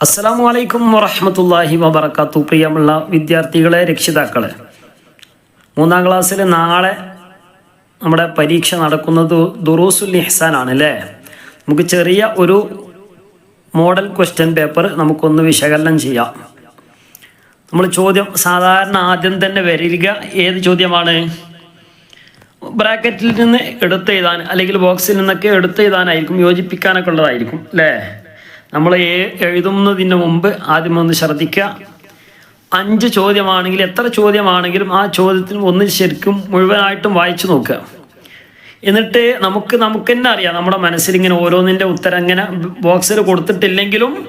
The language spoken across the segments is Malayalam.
അസ്സലാമു വലൈക്കും വറഹമത്തല്ലാഹി വബർക്കാത്തു പ്രിയമുള്ള വിദ്യാർത്ഥികളെ രക്ഷിതാക്കളെ. മൂന്നാം ക്ലാസ്സിൽ നാളെ നമ്മുടെ പരീക്ഷ നടക്കുന്നത് ദുറൂസുൽ ഇഹ്സാൻ ആണ് അല്ലേ? നമുക്ക് ചെറിയ ഒരു മോഡൽ ക്വസ്റ്റ്യൻ പേപ്പർ നമുക്കൊന്ന് വിശകലനം ചെയ്യാം. നമ്മൾ ചോദ്യം സാധാരണ ആദ്യം തന്നെ വരിക. ഏത് ചോദ്യമാണ്? ബ്രാക്കറ്റിൽ നിന്ന് എടുത്ത് എഴുതാൻ അല്ലെങ്കിൽ ബോക്സിൽ നിന്നൊക്കെ എടുത്ത് എഴുതാനായിരിക്കും യോജിപ്പിക്കാനൊക്കെ ഉള്ളതായിരിക്കും അല്ലേ? നമ്മൾ എഴുതുന്നതിന് മുമ്പ് ആദ്യം ഒന്ന് ശ്രദ്ധിക്കുക അഞ്ച് ചോദ്യമാണെങ്കിലും എത്ര ചോദ്യമാണെങ്കിലും ആ ചോദ്യത്തിന് ഒന്ന് ശരിക്കും മുഴുവനായിട്ടും വായിച്ചു നോക്കുക. എന്നിട്ട് നമുക്ക് നമുക്ക് തന്നെ അറിയാം. നമ്മുടെ മനസ്സിൽ ഇങ്ങനെ ഓരോന്നിന്റെ ഉത്തരം ഇങ്ങനെ ബോക്സിൽ കൊടുത്തിട്ടില്ലെങ്കിലും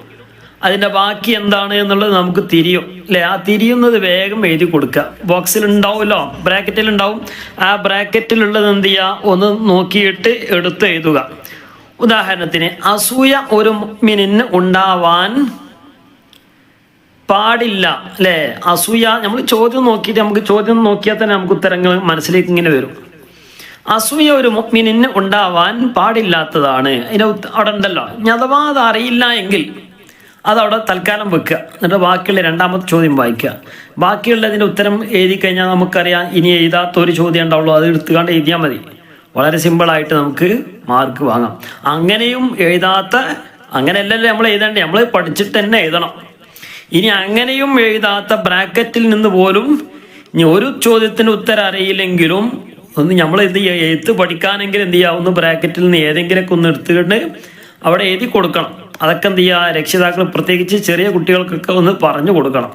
അതിന്റെ ബാക്കി എന്താണ് എന്നുള്ളത് നമുക്ക് തിരിയും. അല്ലേ? ആ തിരിയുന്നത് വേഗം എഴുതി കൊടുക്കുക. ബോക്സിൽ ഉണ്ടാവുമല്ലോ? ബ്രാക്കറ്റിൽ ഉണ്ടാവും. ആ ബ്രാക്കറ്റിലുള്ളത് എന്ത് ചെയ്യുക? ഒന്ന് നോക്കിയിട്ട് എടുത്ത് എഴുതുക. ഉദാഹരണത്തിന് അസൂയ ഒരു മിനിന് ഉണ്ടാവാൻ പാടില്ല അല്ലേ? അസൂയ നമ്മൾ ചോദ്യം നോക്കിയിട്ട് നമുക്ക് ചോദ്യം നോക്കിയാൽ തന്നെ നമുക്ക് ഉത്തരങ്ങൾ മനസ്സിലേക്ക് ഇങ്ങനെ വരും. അസൂയ ഒരു മിനിന് ഉണ്ടാവാൻ പാടില്ലാത്തതാണ്. അതിന് അവിടെ ഉണ്ടല്ലോ. അഥവാ അത് അറിയില്ല എങ്കിൽ അതവിടെ തൽക്കാലം വെക്കുക. എന്നിട്ട് ബാക്കിയുള്ള രണ്ടാമത്തെ ചോദ്യം വായിക്കുക. ബാക്കിയുള്ളതിന്റെ ഉത്തരം എഴുതി കഴിഞ്ഞാൽ നമുക്കറിയാം ഇനി എഴുതാത്ത ഒരു ചോദ്യം ഉണ്ടാവുള്ളൂ. അത് എടുത്തുകൊണ്ട് എഴുതിയാൽ മതി. വളരെ സിമ്പിളായിട്ട് നമുക്ക് മാർക്ക് വാങ്ങാം. അങ്ങനെയും എഴുതാത്ത അങ്ങനെയല്ലല്ലോ നമ്മൾ എഴുതേണ്ടേ നമ്മൾ പഠിച്ചിട്ട് തന്നെ എഴുതണം. ഇനി അങ്ങനെയും എഴുതാത്ത ബ്രാക്കറ്റിൽ നിന്ന് പോലും ഇനി ഒരു ചോദ്യത്തിന് ഉത്തരം അറിയില്ലെങ്കിലും ഒന്ന് നമ്മൾ എന്ത് ചെയ്യുക എഴുത്ത് പഠിക്കാനെങ്കിൽ എന്ത് ചെയ്യുക ഒന്ന് ബ്രാക്കറ്റിൽ നിന്ന് ഏതെങ്കിലുമൊക്കെ ഒന്ന് എടുത്തുകൊണ്ട് അവിടെ എഴുതി കൊടുക്കണം. അതൊക്കെ എന്ത് ചെയ്യുക രക്ഷിതാക്കൾ പ്രത്യേകിച്ച് ചെറിയ കുട്ടികൾക്കൊക്കെ ഒന്ന് പറഞ്ഞു കൊടുക്കണം.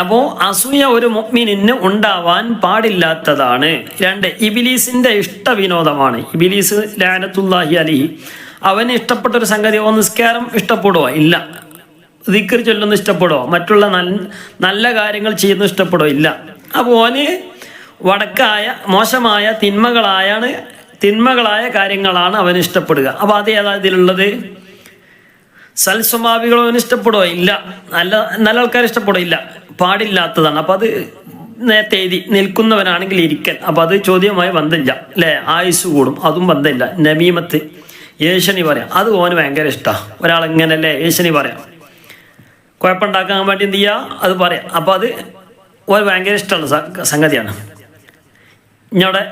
അപ്പോൾ അസൂയ ഒരു മുഗ്മിനിന് ഉണ്ടാവാൻ പാടില്ലാത്തതാണ്. രണ്ട് ഇബിലീസിന്റെ ഇഷ്ട വിനോദമാണ് ഇബിലീസ് ലാനത്തുല്ലാഹി അലിഹി. അവന് ഇഷ്ടപ്പെട്ട ഒരു സംഗതി ഓ നിസ്കാരം ഇഷ്ടപ്പെടുവോ? ഇല്ല. ദിക്കർ ചൊല്ലുന്ന ഇഷ്ടപ്പെടുവോ? മറ്റുള്ള നല്ല നല്ല കാര്യങ്ങൾ ചെയ്യുന്ന ഇഷ്ടപ്പെടുവോ? ഇല്ല. അപ്പോൾ ഓന് വടക്കായ മോശമായ തിന്മകളായാണ് തിന്മകളായ കാര്യങ്ങളാണ് അവൻ ഇഷ്ടപ്പെടുക. അപ്പോൾ അത് ഏതാ ഇതിലുള്ളത്? സൽസ്വഭാവികളോ അവന് ഇഷ്ടപ്പെടുവോ? ഇല്ല. നല്ല നല്ല ആൾക്കാർ ഇഷ്ടപ്പെടുവോ? ഇല്ല. പാടില്ലാത്തതാണ്. അപ്പൊ അത് നേരത്തെ എഴുതി നിൽക്കുന്നവനാണെങ്കിൽ ഇരിക്കൽ. അപ്പൊ അത് ചോദ്യവുമായി ബന്ധമില്ല അല്ലേ? ആയുസ് കൂടും അതും ബന്ധമില്ല നമീമത്ത് യേശനി പറയാം. അത് ഓന് ഭയങ്കര ഇഷ്ടമാണ് ഒരാളിങ്ങനെ അല്ലേ യേശനി പറയാം. കുഴപ്പമുണ്ടാക്കാൻ വേണ്ടി എന്ത് ചെയ്യുക അത് പറയാം. അപ്പൊ അത് ഓന് ഭയങ്കര ഇഷ്ടമുള്ള സംഗതിയാണ്. ഇഞ്ഞവിടെ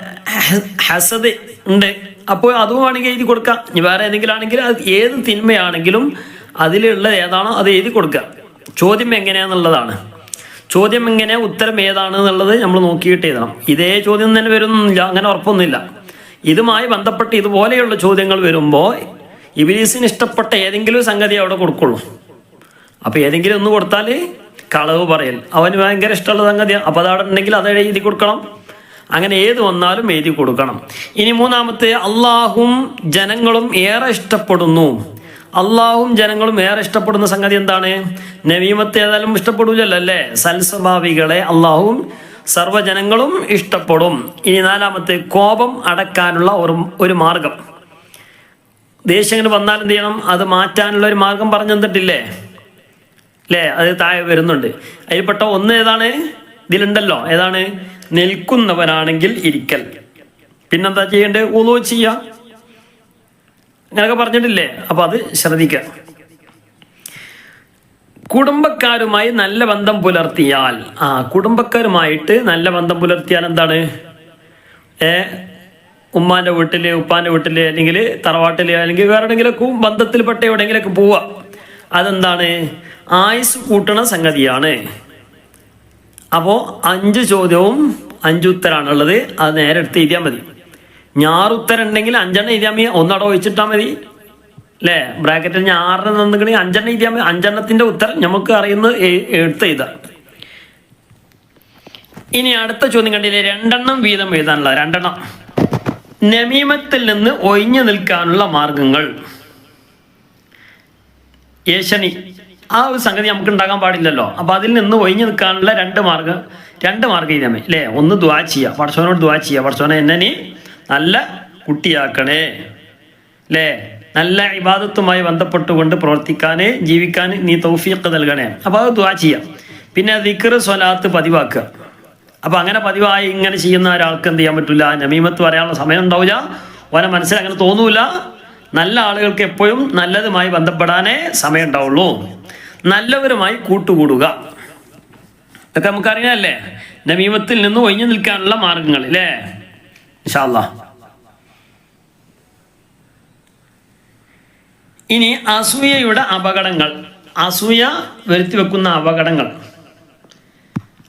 ഹസദ് ഉണ്ട്. അപ്പോൾ അതും വേണമെങ്കിൽ എഴുതി കൊടുക്കാം. ഇനി വേറെ ഏതെങ്കിലും ആണെങ്കിൽ അത് ഏത് തിന്മയാണെങ്കിലും അതിലുള്ള ഏതാണോ അത് എഴുതി കൊടുക്കുക. ചോദ്യം എങ്ങനെയാന്നുള്ളതാണ്. ചോദ്യം ഇങ്ങനെ ഉത്തരം ഏതാണ് എന്നുള്ളത് നമ്മൾ നോക്കിയിട്ട് എഴുതണം. ഇതേ ചോദ്യം തന്നെ വരുന്നില്ല അങ്ങനെ ഉറപ്പൊന്നുമില്ല. ഇതുമായി ബന്ധപ്പെട്ട് ഇതുപോലെയുള്ള ചോദ്യങ്ങൾ വരുമ്പോൾ ഇബിലീസിന് ഇഷ്ടപ്പെട്ട ഏതെങ്കിലും സംഗതി അവിടെ കൊടുക്കുള്ളൂ. അപ്പോൾ ഏതെങ്കിലും ഒന്ന് കൊടുത്താൽ കളവ് പറയൽ. അവന് ഭയങ്കര ഇഷ്ടമുള്ള സംഗതിയാണ് അപ്പോൾ അതവിടെ ഉണ്ടെങ്കിൽ അത് എഴുതി കൊടുക്കണം. അങ്ങനെ ഏത് വന്നാലും എഴുതി കൊടുക്കണം. ഇനി മൂന്നാമത്തെ അള്ളാഹും ജനങ്ങളും ഏറെ ഇഷ്ടപ്പെടുന്നു. അള്ളാഹും ജനങ്ങളും ഏറെ ഇഷ്ടപ്പെടുന്ന സംഗതി എന്താണ്? നവീമത്തെ ഏതായാലും ഇഷ്ടപ്പെടൂലല്ലോ അല്ലേ സൽസ്വഭാവികളെ അള്ളാഹും സർവജനങ്ങളും ഇഷ്ടപ്പെടും. ഇനി നാലാമത്തെ കോപം അടക്കാനുള്ള ഒരു ഒരു മാർഗം. ദേഷ്യങ്ങൾ വന്നാൽ എന്ത് ചെയ്യണം? അത് മാറ്റാനുള്ള ഒരു മാർഗം പറഞ്ഞു തന്നിട്ടില്ലേ? അല്ലേ അത് താഴെ വരുന്നുണ്ട്. അതിൽപ്പെട്ട ഒന്ന് ഏതാണ്? ഇതിലുണ്ടല്ലോ. ഏതാണ്? നിൽക്കുന്നവനാണെങ്കിൽ ഇരിക്കൽ. പിന്നെന്താ ചെയ്യേണ്ടത്? ഉളു ചെയ്യുക. അങ്ങനെയൊക്കെ പറഞ്ഞിട്ടില്ലേ? അപ്പൊ അത് ശ്രദ്ധിക്കുക. കുടുംബക്കാരുമായി നല്ല ബന്ധം പുലർത്തിയാൽ ആ കുടുംബക്കാരുമായിട്ട് നല്ല ബന്ധം പുലർത്തിയാൽ എന്താണ്? ഏ ഉമ്മാന്റെ വീട്ടിൽ ഉപ്പാന്റെ വീട്ടിൽ അല്ലെങ്കിൽ തറവാട്ടിൽ അല്ലെങ്കിൽ വേറെ എവിടെയെങ്കിലൊക്കെ ബന്ധത്തിൽപ്പെട്ട എവിടെയെങ്കിലൊക്കെ പോവുക. അതെന്താണ്? ആയുസ് കൂട്ടണ സംഗതിയാണ്. അപ്പോൾ അഞ്ച് ചോദ്യവും അഞ്ച് ഉത്തരാണുള്ളത്. അത് നേരെ എടുത്ത് എഴുതിയാൽ മതി. ഞാറുത്തരം ഉണ്ടെങ്കിൽ അഞ്ചെണ്ണം എഴുതിയാൽ മതി. ഒന്നട ഒഴിച്ചിട്ടാൽ മതി. അല്ലേ ബ്രാക്കറ്റിൽ ഞാറിന് നിന്നെങ്കിൽ അഞ്ചെണ്ണം എഴുതിയാൽ മതി. അഞ്ചെണ്ണത്തിന്റെ ഉത്തരം നമുക്ക് അറിയുന്നത് എടുത്ത് എഴുതാം. ഇനി അടുത്ത ചോദ്യം കണ്ടില്ലേ? രണ്ടെണ്ണം വീതം എഴുതാനുള്ള രണ്ടെണ്ണം. നമീമത്തിൽ നിന്ന് ഒഴിഞ്ഞു നിൽക്കാനുള്ള മാർഗങ്ങൾ. യേശനി ആ ഒരു സംഗതി നമുക്ക് ഉണ്ടാകാൻ പാടില്ലല്ലോ. അപ്പൊ അതിൽ നിന്ന് ഒഴിഞ്ഞു നിൽക്കാനുള്ള രണ്ട് മാർഗം രണ്ട് മാർഗം ഇതമേ അല്ലേ ഒന്ന് ദ്വാ ചെയ്യുക പടച്ചോനോട് ദ്വാ ചെയ്യുക പടച്ചോനെ എന്നെ നീ നല്ല കുട്ടിയാക്കണേ. അല്ലേ നല്ല ഇബാദത്തുമായി ബന്ധപ്പെട്ടുകൊണ്ട് പ്രവർത്തിക്കാൻ ജീവിക്കാൻ നീ തൗഫീഖ് നൽകണേ. അപ്പോൾ അത് ദ്വാ ചെയ്യാം. പിന്നെ ദിക്കർ സ്വലാത്ത് പതിവാക്കുക. അപ്പോൾ അങ്ങനെ പതിവായി ഇങ്ങനെ ചെയ്യുന്ന ഒരാൾക്ക് എന്ത് ചെയ്യാൻ പറ്റില്ല നമീമത്ത് പറയാനുള്ള സമയം ഉണ്ടാവില്ല ഓനെ മനസ്സിൽ അങ്ങനെ തോന്നൂല. നല്ല ആളുകൾക്ക് എപ്പോഴും നല്ലതുമായി ബന്ധപ്പെടാനേ സമയം ഉണ്ടാവുള്ളൂ. നല്ലവരുമായി കൂട്ടുകൂടുക. ഇതൊക്കെ നമുക്കറിയാമല്ലേ നമീമത്തിൽ നിന്ന് ഒഴിഞ്ഞു നിൽക്കാനുള്ള മാർഗങ്ങൾ അല്ലേ ഇൻഷാല്ലാ ഇനി അസൂയയുടെ അപകടങ്ങൾ. അസൂയ വരുത്തി വെക്കുന്ന അപകടങ്ങൾ.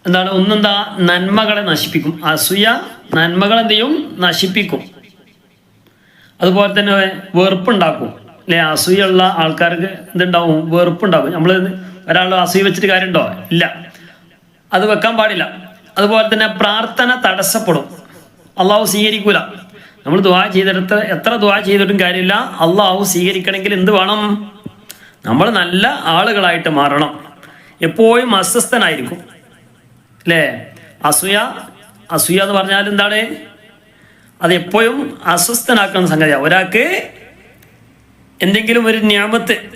എന്താണ്? ഒന്നെന്താ? നന്മകളെ നശിപ്പിക്കും. അസൂയ നന്മകൾ എന്ത് ചെയ്യും? നശിപ്പിക്കും. അതുപോലെ തന്നെ വെറുപ്പുണ്ടാക്കും. അല്ലെ? അസൂയുള്ള ആൾക്കാർക്ക് എന്തുണ്ടാവും? വെറുപ്പുണ്ടാവും. നമ്മൾ ഒരാൾ അസൂയ വെച്ചിട്ട് കാര്യമുണ്ടോ? ഇല്ല. അത് വെക്കാൻ പാടില്ല. അതുപോലെ തന്നെ പ്രാർത്ഥന തടസ്സപ്പെടും. അള്ളാഹു സ്വീകരിക്കൂല. നമ്മൾ ദുവാ ചെയ്തെടുത്ത് എത്ര ദുവാ ചെയ്തിട്ടും കാര്യമില്ല. അള്ളാഹു സ്വീകരിക്കണമെങ്കിൽ എന്ത് വേണം? നമ്മൾ നല്ല ആളുകളായിട്ട് മാറണം. എപ്പോഴും അസ്വസ്ഥനായിരിക്കും. അല്ലേ? അസൂയ അസൂയ എന്ന് പറഞ്ഞാൽ എന്താണ്? അത് എപ്പോഴും അസ്വസ്ഥനാക്കുന്ന സംഗതിയാണ് ഒരാൾക്ക് എന്തെങ്കിലും ഒരു ഞാമത്ത്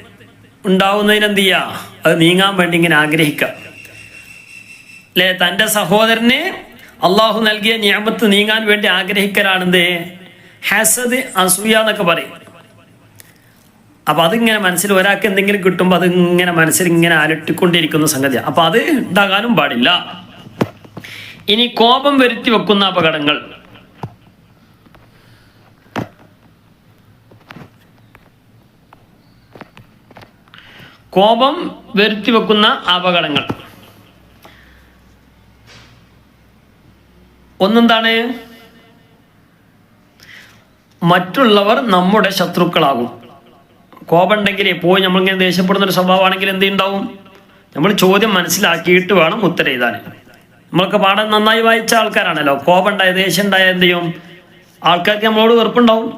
ഉണ്ടാവുന്നതിന് എന്ത് ചെയ്യുക അത് നീങ്ങാൻ വേണ്ടി ഇങ്ങനെ ആഗ്രഹിക്കുക. അല്ലേ? തന്റെ സഹോദരന് അള്ളാഹു നൽകിയ ഞാമത്ത് നീങ്ങാൻ വേണ്ടി ആഗ്രഹിക്കലാണെന്ത്? ഹസദ് അസൂയ എന്നൊക്കെ പറയും. അപ്പോൾ അതിങ്ങനെ മനസ്സിൽ ഒരാൾക്ക് എന്തെങ്കിലും കിട്ടുമ്പോൾ അതിങ്ങനെ മനസ്സിൽ ഇങ്ങനെ അലട്ടിക്കൊണ്ടിരിക്കുന്ന സംഗതിയാണ് അപ്പോൾ അത് ഉണ്ടാകാനും പാടില്ല. ഇനി കോപം വരുത്തി വെക്കുന്ന അപകടങ്ങൾ. കോപം വരുത്തി വെക്കുന്ന അപകടങ്ങൾ. ഒന്നെന്താണ്? മറ്റുള്ളവർ നമ്മുടെ ശത്രുക്കളാകും. കോപമുണ്ടെങ്കിൽ എപ്പോഴും നമ്മളിങ്ങനെ ദേഷ്യപ്പെടുന്ന ഒരു സ്വഭാവമാണെങ്കിൽ എന്ത് ഉണ്ടാവും നമ്മൾ ചോദ്യം മനസ്സിലാക്കിയിട്ട് വേണം ഉത്തരം എഴുതാൻ. നമ്മളൊക്കെ പാഠം നന്നായി വായിച്ച ആൾക്കാരാണല്ലോ. കോപം ഉണ്ടായ ദേഷ്യം ഉണ്ടായ എന്ത് ചെയ്യും? ആൾക്കാർക്ക് നമ്മളോട് വെറുപ്പുണ്ടാവും.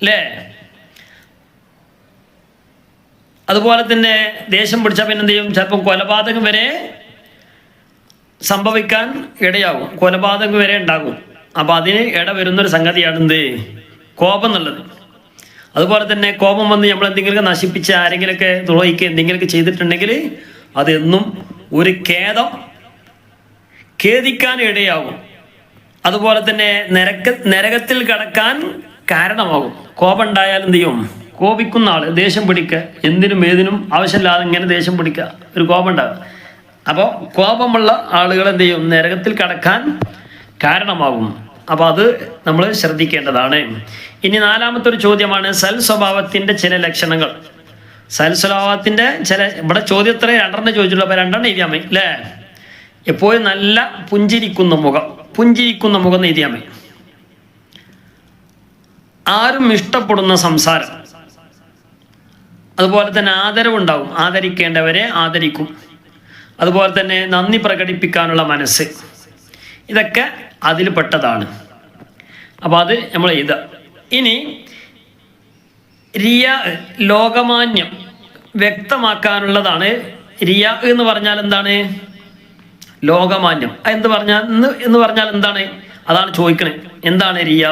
അല്ലേ? അതുപോലെ തന്നെ ദേഷ്യം പിടിച്ചാൽ പിന്നെ എന്ത് ചെയ്യും? ചിലപ്പം കൊലപാതകം വരെ സംഭവിക്കാൻ ഇടയാകും. കൊലപാതകം വരെ ഉണ്ടാകും. അപ്പോൾ അതിന് ഇട വരുന്നൊരു സംഗതിയാണ് എന്ത് കോപം എന്നുള്ളത് അതുപോലെ തന്നെ കോപം വന്ന് നമ്മൾ എന്തെങ്കിലുമൊക്കെ നശിപ്പിച്ച് ആരെങ്കിലുമൊക്കെ തുളയിക്കുക എന്തെങ്കിലുമൊക്കെ ചെയ്തിട്ടുണ്ടെങ്കിൽ അതെന്നും ഒരു ഖേദം ഖേദിക്കാൻ ഇടയാകും. അതുപോലെ തന്നെ നരക നരകത്തിൽ കടക്കാൻ കാരണമാകും. കോപം ഉണ്ടായാൽ എന്ത് ചെയ്യും? കോപിക്കുന്ന ആൾ ദേഷ്യം പിടിക്കുക എന്തിനും ഏതിനും ആവശ്യമില്ലാതെ ഇങ്ങനെ ദേഷ്യം പിടിക്കുക ഒരു കോപം ഉണ്ടാകും. അപ്പോൾ കോപമുള്ള ആളുകൾ എന്ത് ചെയ്യും? നരകത്തിൽ കടക്കാൻ കാരണമാകും. അപ്പോൾ അത് നമ്മൾ ശ്രദ്ധിക്കേണ്ടതാണ്. ഇനി നാലാമത്തെ ഒരു ചോദ്യമാണ് സൽ സ്വഭാവത്തിന്റെ ചില ലക്ഷണങ്ങൾ. സൽ സ്വഭാവത്തിന്റെ ചില ഇവിടെ ചോദ്യത്ര രണ്ടെണ്ണം ചോദിച്ചുള്ളൂ അപ്പോൾ രണ്ടെണ്ണം എഴുതിയാൽ മതി അല്ലേ? എപ്പോഴും നല്ല പുഞ്ചിരിക്കുന്ന മുഖം പുഞ്ചിരിക്കുന്ന മുഖം എഴുതിയാൽ മതി. ആരും ഇഷ്ടപ്പെടുന്ന സംസാരം. അതുപോലെ തന്നെ ആദരവുണ്ടാവും. ആദരിക്കേണ്ടവരെ ആദരിക്കും. അതുപോലെ തന്നെ നന്ദി പ്രകടിപ്പിക്കാനുള്ള മനസ്സ്. ഇതൊക്കെ അതിൽ പെട്ടതാണ് അപ്പോൾ അത് നമ്മൾ എഴുതുക ഇനി റിയ ലോകമാന്യം വ്യക്തമാക്കാനുള്ളതാണ്. റിയ എന്ന് പറഞ്ഞാൽ എന്താണ്? ലോകമാന്യം. എന്ത് പറഞ്ഞാൽ? എന്ന് എന്ന് പറഞ്ഞാൽ എന്താണ്? അതാണ് ചോദിക്കണേ. എന്താണ് റിയ?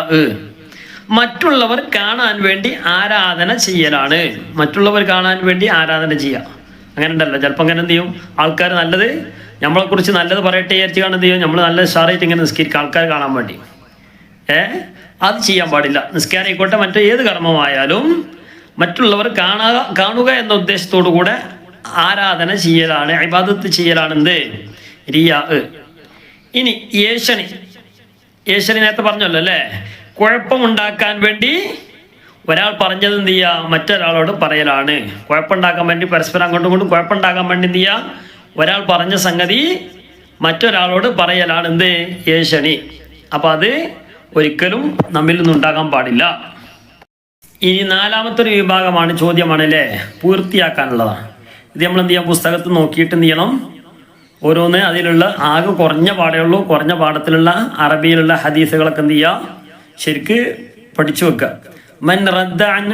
മറ്റുള്ളവർ കാണാൻ വേണ്ടി ആരാധന ചെയ്യലാണ്. മറ്റുള്ളവർ കാണാൻ വേണ്ടി ആരാധന ചെയ്യുക അങ്ങനെ ഉണ്ടല്ലോ ചിലപ്പോൾ അങ്ങനെ എന്ത് ചെയ്യും? ആൾക്കാർ നല്ലത് നമ്മളെക്കുറിച്ച് നല്ലത് പറയട്ടെ വിചാരിച്ച് കാണുന്നത് ചെയ്യും? നമ്മൾ നല്ല സാറായിട്ട് ഇങ്ങനെ നിസ്കരിക്കുക ആൾക്കാർ കാണാൻ വേണ്ടി. ഏ? അത് ചെയ്യാൻ പാടില്ല. നിസ്കാരം ആയിക്കോട്ടെ മറ്റേ ഏത് കർമ്മമായാലും മറ്റുള്ളവർ കാണുക കാണുക എന്ന ഉദ്ദേശത്തോടു കൂടെ ആരാധന ചെയ്യലാണ്. ഇബാദത്ത് ചെയ്യലാണ് എന്ത്? റിയാ. ഇനി യേശനി യേശനി നേരത്തെ പറഞ്ഞല്ലോ അല്ലേ? കുഴപ്പമുണ്ടാക്കാൻ വേണ്ടി ഒരാൾ പറഞ്ഞത് എന്ത് ചെയ്യുക മറ്റൊരാളോട് പറയലാണ്. കുഴപ്പമുണ്ടാക്കാൻ വേണ്ടി പരസ്പരം അങ്ങോട്ടും ഇങ്ങോട്ടും കുഴപ്പമുണ്ടാക്കാൻ വേണ്ടി എന്ത് ചെയ്യുക ഒരാൾ പറഞ്ഞ സംഗതി മറ്റൊരാളോട് പറയലാണ്. എന്ത്? യേശനി അപ്പം അത് ഒരിക്കലും നമ്മിൽ നിന്നുണ്ടാകാൻ പാടില്ല. ഇനി നാലാമത്തെ ഒരു വിഭാഗമാണ് ചോദ്യമാണ് അല്ലേ? പൂർത്തിയാക്കാനുള്ളതാണ്. ഇത് നമ്മൾ എന്ത് ചെയ്യാം? പുസ്തകത്തിൽ നോക്കിയിട്ട് എന്ത് ചെയ്യണം? ഓരോന്ന് അതിലുള്ള ആകെ കുറഞ്ഞ പാടേ ഉള്ളൂ. കുറഞ്ഞ പാഠത്തിലുള്ള അറബിയിലുള്ള ഹദീസുകളൊക്കെ എന്ത് ചെയ്യുക ശരിക്ക് പഠിച്ചു വെക്കുക. മൻ റദ്ദ അൻ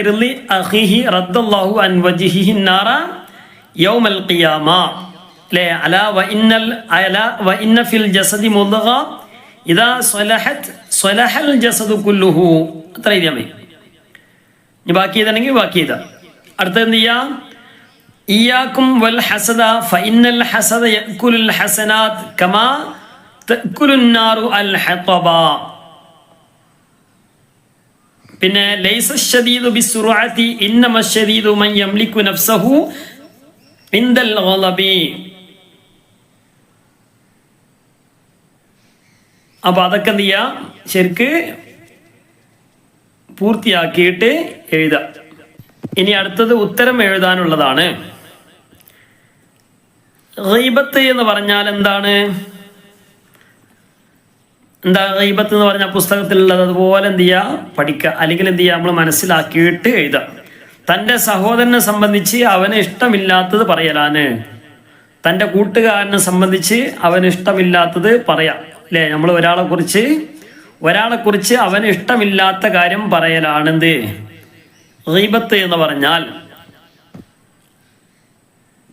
ഇർളി അഖിഹി റദ്ദല്ലാഹു അൻ വജിഹിഹി നാറ യൗമൽ ഖിയാമ. ലേ അല വ ഇന്നൽ അല വ ഇന്ന ഫിൽ ജസദി മുദ്ഗ ഇദാ സ്വലഹത് സ്വലഹൽ ജസദു കുല്ലുഹു. അത്ര എഴുതിയാൽ മതി. ഇനി ബാക്കി ചെയ്തിട്ടുണ്ടെങ്കിൽ ബാക്കി ചെയ്ത അടുത്ത എന്ത് ചെയ്യാം? ഇയാക്കും വൽ ഹസദ ഫഇന്നൽ ഹസദ യഅ്കുലുൽ ഹസനാത് കമാ തഅകുലുൻ അൽ ഹതബ. ഗളബി അപ്പൊ അതൊക്കെ എന്ത് ചെയ്യാ? ശരിക്ക് പൂർത്തിയാക്കിയിട്ട് എഴുതാം. ഇനി അടുത്തത് ഉത്തരം എഴുതാനുള്ളതാണ്. റീബത്ത് എന്ന് പറഞ്ഞാൽ എന്താണ്? എന്താ ഗൈബത്ത് എന്ന് പറഞ്ഞ പുസ്തകത്തിലുള്ളത്? അതുപോലെ എന്ത് ചെയ്യുക പഠിക്കുക. അല്ലെങ്കിൽ എന്ത് ചെയ്യുക നമ്മൾ മനസ്സിലാക്കിയിട്ട് എഴുതുക. തന്റെ സഹോദരനെ സംബന്ധിച്ച് അവന് ഇഷ്ടമില്ലാത്തത് പറയലാണ്. തന്റെ കൂട്ടുകാരനെ സംബന്ധിച്ച് അവന് ഇഷ്ടമില്ലാത്തത് പറയാം. അല്ലേ? നമ്മൾ ഒരാളെ കുറിച്ച് ഒരാളെ കുറിച്ച് അവന് ഇഷ്ടമില്ലാത്ത കാര്യം പറയലാണെന്ത്? റീബത്ത് എന്ന് പറഞ്ഞാൽ.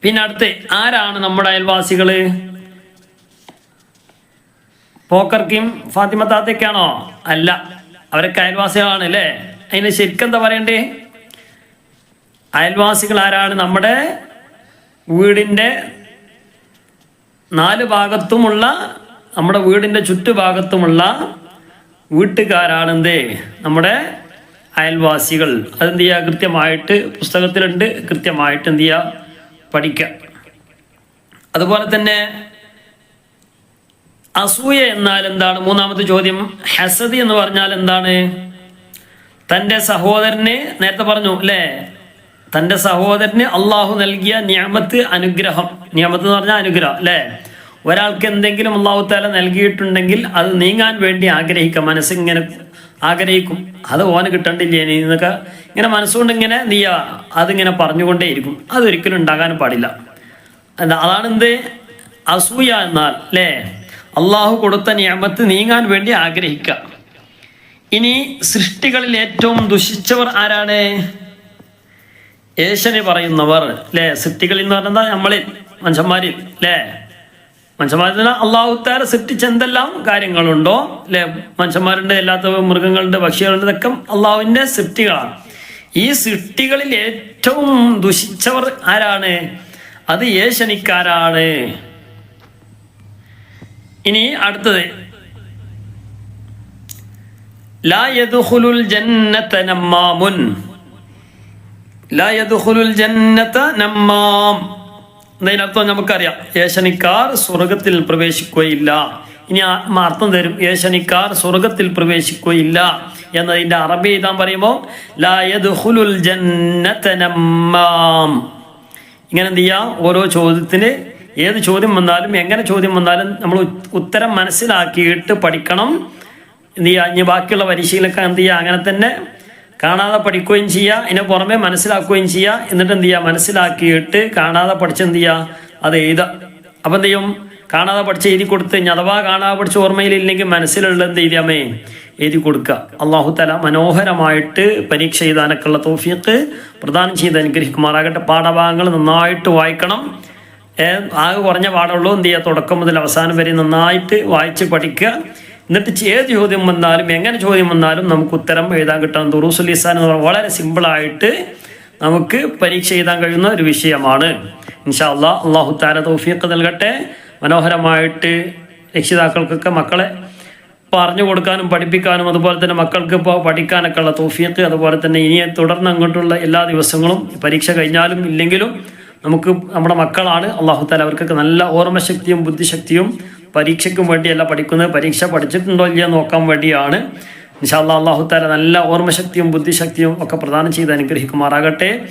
പിന്നെ അടുത്ത് ആരാണ് നമ്മുടെ അയൽവാസികൾ? പോക്കർക്കും ഫാത്തിമ താത്തയ്ക്കാണോ? അല്ല. അവരൊക്കെ അയൽവാസികളാണ് അല്ലേ അതിന് ശരിക്കും എന്താ പറയണ്ടേ? അയൽവാസികൾ ആരാണ്? നമ്മുടെ വീടിന്റെ നാല് ഭാഗത്തുമുള്ള നമ്മുടെ വീടിന്റെ ചുറ്റുഭാഗത്തുമുള്ള വീട്ടുകാരാണെന്തേ? നമ്മുടെ അയൽവാസികൾ. അതെന്ത് ചെയ്യുക കൃത്യമായിട്ട് പുസ്തകത്തിലുണ്ട്. കൃത്യമായിട്ട് എന്ത് ചെയ്യുക പഠിക്കുക അതുപോലെ തന്നെ അസൂയ എന്നാൽ എന്താണ്? മൂന്നാമത്തെ ചോദ്യം ഹസദ് എന്ന് പറഞ്ഞാൽ എന്താണ്? തന്റെ സഹോദരനെ നേരത്തെ പറഞ്ഞു അല്ലേ? തന്റെ സഹോദരന് അള്ളാഹു നൽകിയ നിയമത്ത് അനുഗ്രഹം. നിയമത്ത് എന്ന് പറഞ്ഞാൽ അനുഗ്രഹം അല്ലേ? ഒരാൾക്ക് എന്തെങ്കിലും അള്ളാഹു താല നൽകിയിട്ടുണ്ടെങ്കിൽ അത് നീങ്ങാൻ വേണ്ടി ആഗ്രഹിക്കാം. മനസ്സിങ്ങനെ ആഗ്രഹിക്കും. അത് ഓന് കിട്ടണ്ടില്ലേ എന്നൊക്കെ ഇങ്ങനെ മനസ്സുകൊണ്ട് ഇങ്ങനെ നീ അതിങ്ങനെ പറഞ്ഞുകൊണ്ടേയിരിക്കും. അതൊരിക്കലും ഉണ്ടാകാൻ പാടില്ല. അതാണ് എന്ത് അസൂയ എന്നാൽ അല്ലേ? അള്ളാഹു കൊടുത്ത നിയമത്ത് നീങ്ങാൻ വേണ്ടി ആഗ്രഹിക്കുക. ഇനി സൃഷ്ടികളിൽ ഏറ്റവും ദുഷിച്ചവർ ആരാണ്? ഏശനെ പറയുന്നവർ അല്ലേ സൃഷ്ടികളിൽ എന്ന് പറഞ്ഞാൽ നമ്മളിൽ മനുഷ്യന്മാരിൽ അല്ലേ മനുഷ്യന്മാരിൽ അള്ളാഹുത്താര സൃഷ്ടിച്ച എന്തെല്ലാം കാര്യങ്ങളുണ്ടോ അല്ലെ മനുഷ്യന്മാരുണ്ട് അല്ലാത്ത മൃഗങ്ങളുടെ പക്ഷികളുണ്ട് ഇതൊക്കെ അള്ളാഹുവിന്റെ സൃഷ്ടികളാണ്. ഈ സൃഷ്ടികളിൽ ഏറ്റവും ദുഷിച്ചവർ ആരാണ്? അത് ഏശനിക്കാരാണ് ഇനി അടുത്തത്. ജന്നത നമ്മാമുൻ. നമ്മാം. എന്നതിനർത്ഥം നമുക്കറിയാം ഏശനിക്കാർ സ്വർഗത്തിൽ പ്രവേശിക്കുകയില്ല. ഇനി ആത്മാർത്ഥം തരും ഏശനിക്കാർ സ്വർഗത്തിൽ പ്രവേശിക്കുകയില്ല. എന്നതിന്റെ അറബി എഴുതാൻ പറയുമ്പോൾ ലാ യദ്ഖുലുൽ ജന്നത നമ്മാം. ഇങ്ങനെ എന്ത് ചെയ്യാം? ഓരോ ചോദ്യത്തിന് ഏത് ചോദ്യം വന്നാലും എങ്ങനെ ചോദ്യം വന്നാലും നമ്മൾ ഉത്തരം മനസ്സിലാക്കിയിട്ട് പഠിക്കണം. എന്ത് ചെയ്യുക ഇനി ബാക്കിയുള്ള പരീക്ഷയിലൊക്കെ എന്ത് ചെയ്യുക അങ്ങനെ തന്നെ കാണാതെ പഠിക്കുകയും ചെയ്യുക ഇതിനെ പുറമെ മനസ്സിലാക്കുകയും ചെയ്യുക എന്നിട്ട് എന്ത് ചെയ്യുക മനസ്സിലാക്കിയിട്ട് കാണാതെ പഠിച്ചെന്ത് ചെയ്യുക അത് എഴുതുക അപ്പം എന്ത് ചെയ്യും? കാണാതെ പഠിച്ച് എഴുതി കൊടുത്ത് ഇനി അഥവാ കാണാതെ പഠിച്ച് ഓർമ്മയിലില്ലെങ്കിൽ മനസ്സിലുള്ള എന്ത് എഴുതിയാമേ എഴുതി കൊടുക്കുക. അള്ളാഹു തല മനോഹരമായിട്ട് പരീക്ഷ എഴുതാനൊക്കെയുള്ള തോഫിയത്ത് പ്രദാനം ചെയ്ത് അനുഗ്രഹിക്കുമാറാകട്ടെ. പാഠഭാഗങ്ങൾ നന്നായിട്ട് വായിക്കണം. ആകെ കുറഞ്ഞ പാടുള്ളൂ എന്ത് ചെയ്യുക തുടക്കം മുതൽ അവസാനം വരെ നന്നായിട്ട് വായിച്ച് പഠിക്കുക. എന്നിട്ട് ഏത് ചോദ്യം വന്നാലും എങ്ങനെ ചോദ്യം വന്നാലും നമുക്ക് ഉത്തരം എഴുതാൻ കിട്ടണം. ദുറൂസുൽ എന്ന് പറഞ്ഞാൽ വളരെ സിമ്പിളായിട്ട് നമുക്ക് പരീക്ഷ എഴുതാൻ കഴിയുന്ന ഒരു വിഷയമാണ്. ഇൻഷാ അള്ളാ അള്ളാഹു താര തൗഫീഖ് നൽകട്ടെ. മനോഹരമായിട്ട് രക്ഷിതാക്കൾക്കൊക്കെ മക്കളെ പറഞ്ഞു കൊടുക്കാനും പഠിപ്പിക്കാനും അതുപോലെ തന്നെ മക്കൾക്ക് ഇപ്പോൾ പഠിക്കാനൊക്കെ ഉള്ള തോഫിയത്ത് അതുപോലെ തന്നെ ഇനിയെ തുടർന്ന് അങ്ങോട്ടുള്ള എല്ലാ ദിവസങ്ങളും പരീക്ഷ കഴിഞ്ഞാലും ഇല്ലെങ്കിലും നമുക്ക് നമ്മുടെ മക്കളാണ്. അള്ളാഹു താല അവർക്കൊക്കെ നല്ല ഓർമ്മശക്തിയും ബുദ്ധിശക്തിയും പരീക്ഷയ്ക്കും വേണ്ടിയല്ല പഠിക്കുന്നത്. പരീക്ഷ പഠിച്ചിട്ടുണ്ടോ ഇല്ലയോ നോക്കാൻ വേണ്ടിയാണ്. ഇൻഷാ അള്ളാഹു താല നല്ല ഓർമ്മശക്തിയും ബുദ്ധിശക്തിയും ഒക്കെ പ്രദാനം ചെയ്ത് അനുഗ്രഹിക്കുമാറാകട്ടെ.